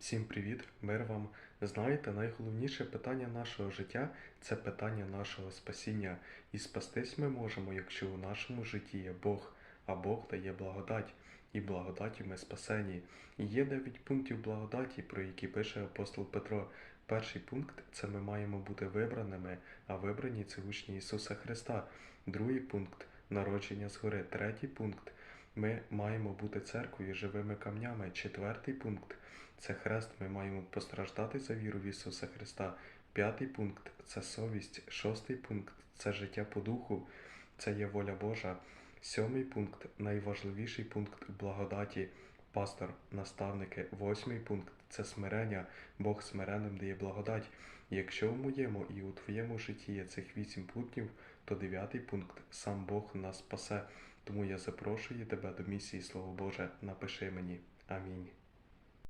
Всім привіт, мир вам. Знаєте, найголовніше питання нашого життя це питання нашого спасіння. І спастись ми можемо, якщо у нашому житті є Бог, а Бог дає благодать. І благодаті ми спасені. І є дев'ять пунктів благодаті, про які пише апостол Петро. Перший пункт це ми маємо бути вибраними, а вибрані це учні Ісуса Христа. Другий пункт народження згори. Третій пункт ми маємо бути церквою живими камнями. Четвертий пункт це хрест. Ми маємо постраждати за віру в Ісуса Христа. П'ятий пункт це совість. Шостий пункт це життя по духу, це є воля Божа. Сьомий пункт найважливіший пункт благодаті. Пастор, наставники. Восьмий пункт це смирення. Бог смиренним дає благодать. Якщо в моєму і у твоєму житті є цих вісім пунктів, то дев'ятий пункт сам Бог нас спасе. Тому я запрошую тебе до місії Слово Боже. Напиши мені. Амінь.